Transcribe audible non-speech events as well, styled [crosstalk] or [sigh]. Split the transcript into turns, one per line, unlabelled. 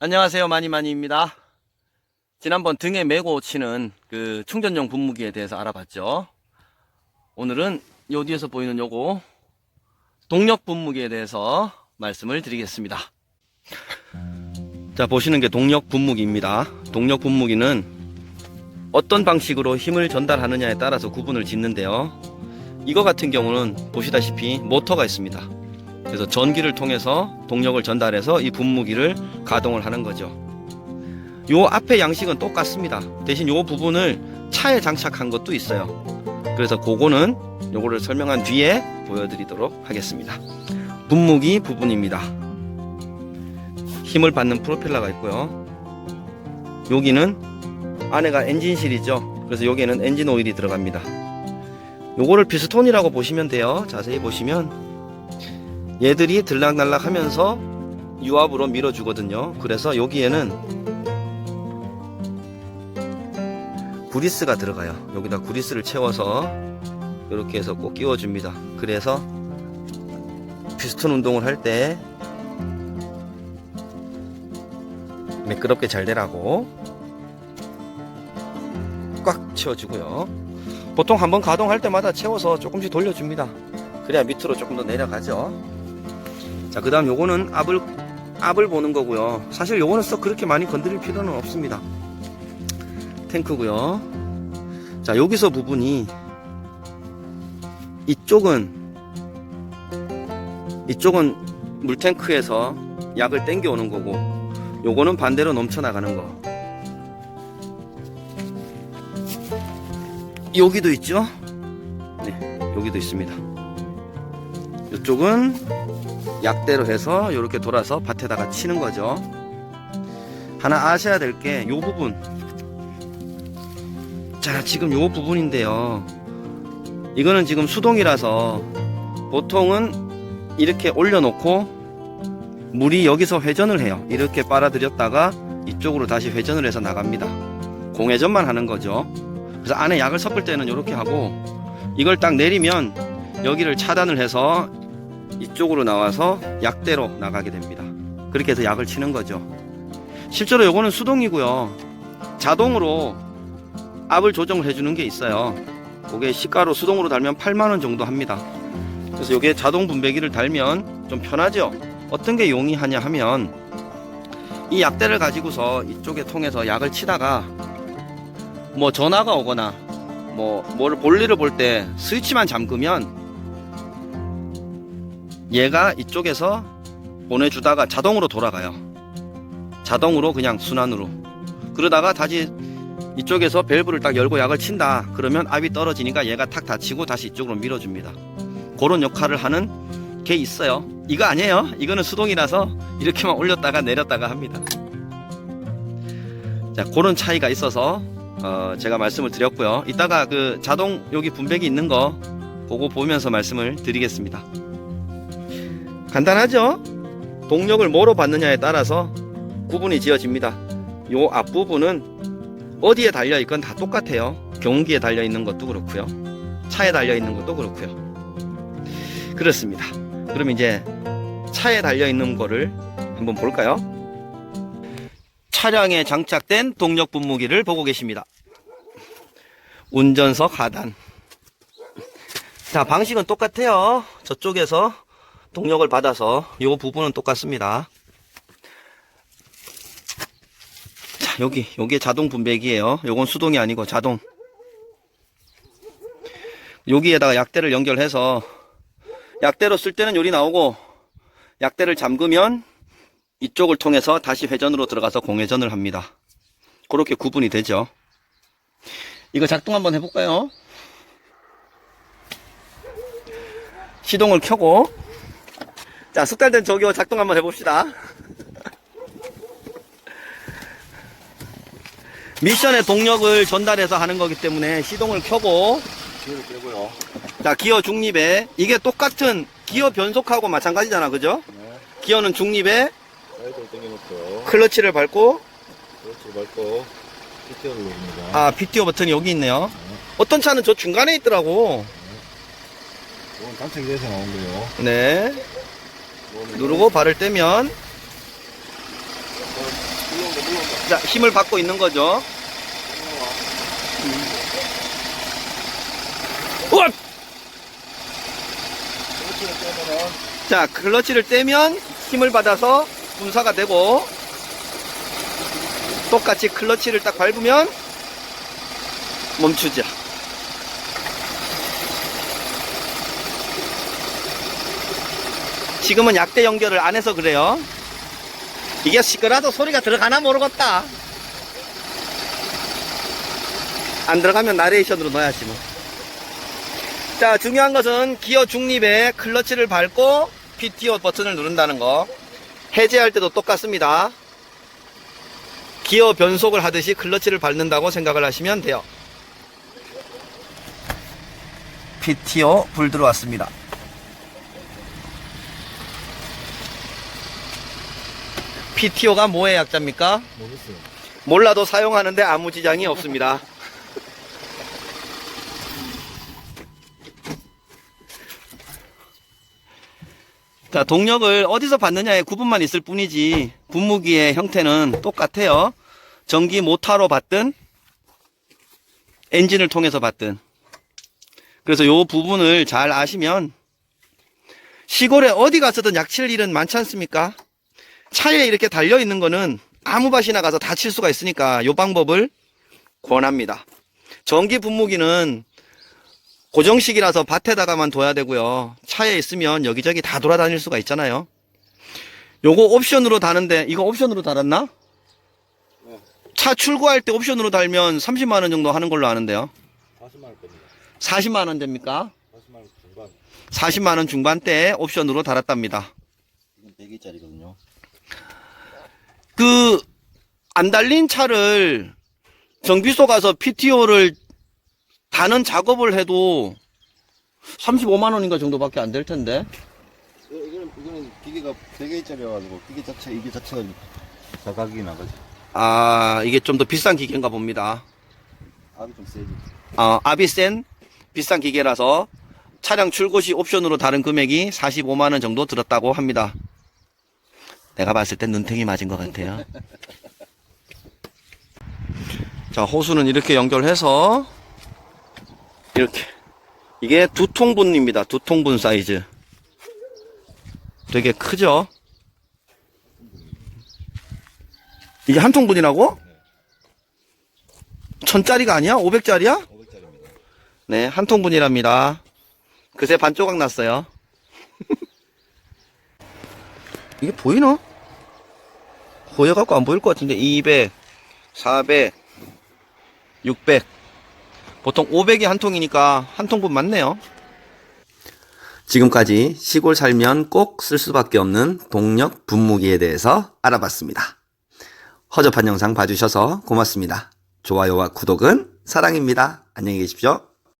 안녕하세요. 마니마니입니다. 지난번 등에 메고 치는 그 충전용 분무기에 대해서 알아봤죠. 오늘은 요 뒤에서 보이는 요거 동력 분무기에 대해서 말씀을 드리겠습니다. 자 보시는 게 동력 분무기입니다. 동력 분무기는 어떤 방식으로 힘을 전달하느냐에 따라서 구분을 짓는데요. 이거 같은 경우는 보시다시피 모터가 있습니다 그래서 전기를 통해서 동력을 전달해서 이 분무기를 가동을 하는 거죠. 요 앞에 양식은 똑같습니다. 대신 요 부분을 차에 장착한 것도 있어요. 그래서 그거는 요거를 설명한 뒤에 보여드리도록 하겠습니다. 분무기 부분입니다. 힘을 받는 프로펠러가 있고요. 여기는 안에가 엔진실이죠. 그래서 여기에는 엔진 오일이 들어갑니다. 요거를 피스톤이라고 보시면 돼요. 자세히 보시면 얘들이 들락날락 하면서 유압으로 밀어주거든요. 그래서 여기에는 구리스가 들어가요. 여기다 구리스를 채워서 이렇게 해서 꼭 끼워줍니다. 그래서 피스톤 운동을 할 때 매끄럽게 잘 되라고 꽉 채워주고요. 보통 한번 가동할 때마다 채워서 조금씩 돌려줍니다. 그래야 밑으로 조금 더 내려가죠. 자, 그 다음 요거는 압을, 압을 보는 거고요. 사실 요거는 썩 그렇게 많이 건드릴 필요는 없습니다. 탱크고요. 자, 여기서 부분이 이쪽은 이쪽은 물탱크에서 약을 땡겨 오는 거고 요거는 반대로 넘쳐 나가는 거. 여기도 있죠? 네, 여기도 있습니다. 이쪽은 약대로 해서 이렇게 돌아서 밭에다가 치는 거죠. 하나 아셔야 될 게 이 부분. 자, 지금 이 부분인데요. 이거는 지금 수동이라서 보통은 이렇게 올려놓고 물이 여기서 회전을 해요. 이렇게 빨아들였다가 이쪽으로 다시 회전을 해서 나갑니다. 공회전만 하는 거죠. 그래서 안에 약을 섞을 때는 이렇게 하고 이걸 딱 내리면 여기를 차단을 해서 이쪽으로 나와서 약대로 나가게 됩니다. 그렇게 해서 약을 치는 거죠. 실제로 요거는 수동이고요. 자동으로 압을 조정을 해주는 게 있어요. 그게 시가로 수동으로 달면 8만원 정도 합니다. 그래서 요게 자동 분배기를 달면 좀 편하죠. 어떤 게 용이하냐 하면 이 약대를 가지고서 이쪽에 통해서 약을 치다가 뭐 전화가 오거나 뭐 뭐를 볼일을 볼 때 스위치만 잠그면 얘가 이쪽에서 보내주다가 자동으로 돌아가요. 자동으로 그냥 순환으로. 그러다가 다시 이쪽에서 밸브를 딱 열고 약을 친다. 그러면 압이 떨어지니까 얘가 탁 닫히고 다시 이쪽으로 밀어줍니다. 그런 역할을 하는 게 있어요. 이거 아니에요. 이거는 수동이라서 이렇게만 올렸다가 내렸다가 합니다. 자, 그런 차이가 있어서 어, 제가 말씀을 드렸고요. 이따가 그 자동 여기 분배기 있는 거 그거 보면서 말씀을 드리겠습니다. 간단하죠? 동력을 뭐로 받느냐에 따라서 구분이 지어집니다. 요 앞부분은 어디에 달려 있건 다 똑같아요. 경운기에 달려 있는 것도 그렇고요. 차에 달려 있는 것도 그렇고요. 그렇습니다. 그럼 이제 차에 달려 있는 거를 한번 볼까요? 차량에 장착된 동력 분무기를 보고 계십니다. 운전석 하단. 자, 방식은 똑같아요. 저쪽에서 동력을 받아서 이 부분은 똑같습니다. 자, 여기, 여기 자동 분배기예요. 요건 수동이 아니고 자동. 여기에다가 약대를 연결해서 약대로 쓸 때는 요리 나오고 약대를 잠그면 이쪽을 통해서 다시 회전으로 들어가서 공회전을 합니다. 그렇게 구분이 되죠. 이거 작동 한번 해볼까요? 시동을 켜고 자, 숙달된 저기요 작동 한번 해봅시다. 미션의 동력을 전달해서 하는 거기 때문에 시동을 켜고
기회를 빼고요.
자, 기어 중립에 이게 똑같은 기어 변속하고 마찬가지잖아. 그죠?
네.
기어는 중립에
사이드를 당겨놓고요.
클러치를 밟고
그렇지 밟고 PTO를 누릅니다.
아, PTO 버튼이 여기 있네요. 어떤 차는 저 중간에 있더라고.
이건 단착이 돼서 나온 거예요.
네. 누르고 발을 떼면 자, 힘을 받고 있는 거죠. 자, 클러치를 떼면 힘을 받아서 분사가 되고 똑같이 클러치를 딱 밟으면 멈추죠. 지금은 약대 연결을 안 해서 그래요. 이게 시끄러도 소리가 들어가나 모르겠다. 안 들어가면 나레이션으로 넣어야지 뭐. 자, 중요한 것은 기어 중립에 클러치를 밟고 PTO 버튼을 누른다는 거. 해제할 때도 똑같습니다. 기어 변속을 하듯이 클러치를 밟는다고 생각을 하시면 돼요. PTO 불 들어왔습니다. PTO가 뭐의 약자입니까?
모르겠어요.
몰라도 사용하는데 아무 지장이 없습니다. [laughs] 자, 동력을 어디서 받느냐에 구분만 있을 뿐이지, 분무기의 형태는 똑같아요. 전기 모타로 받든, 엔진을 통해서 받든. 그래서 요 부분을 잘 아시면, 시골에 어디 가서든 약칠 일은 많지 않습니까? 차에 이렇게 달려 있는 거는 아무 밭이나 가서 다칠 수가 있으니까 요 방법을 권합니다. 전기 분무기는 고정식이라서 밭에다가만 둬야 되고요. 차에 있으면 여기저기 다 돌아다닐 수가 있잖아요. 요거 옵션으로 다는데 이거 옵션으로 달았나?
네.
차 출고할 때 옵션으로 달면 30만 원 정도 하는 걸로 아는데요.
40만 원 겁니다.
40만 원 됩니까?
40만 원 중반.
40만 원 중반대에 옵션으로 달았답니다.
이건 4개짜리거든요.
그, 안 달린 차를 정비소 가서 PTO를 다는 작업을 해도 35만 원인가 정도밖에 안 될 텐데.
이거는, 이거는 기계가 4개짜리여가지고 기계 자체, 이게 자체가 자각이 나가지.
아, 이게 좀 더 비싼 기계인가 봅니다.
압이 좀 세지.
어, 아비센 비싼 기계라서 차량 출고 시 옵션으로 다른 금액이 45만 원 정도 들었다고 합니다. 내가 봤을 땐 눈탱이 맞은 것 같아요. 자, 호수는 이렇게 연결해서 이렇게 이게 두 통분입니다. 두 통분 사이즈. 되게 크죠? 이게 한 통분이라고? 천짜리가 아니야? 500짜리야?
500짜리입니다.
네, 한 통분이랍니다. 그새 반 조각 났어요. [laughs] 이게 보이나? 보여갖고 안 보일 것 같은데 200, 400, 600 보통 500이 한 통이니까 한 통분 맞네요. 지금까지 시골 살면 꼭 쓸 수밖에 없는 동력 분무기에 대해서 알아봤습니다. 허접한 영상 봐주셔서 고맙습니다. 좋아요와 구독은 사랑입니다. 안녕히 계십시오.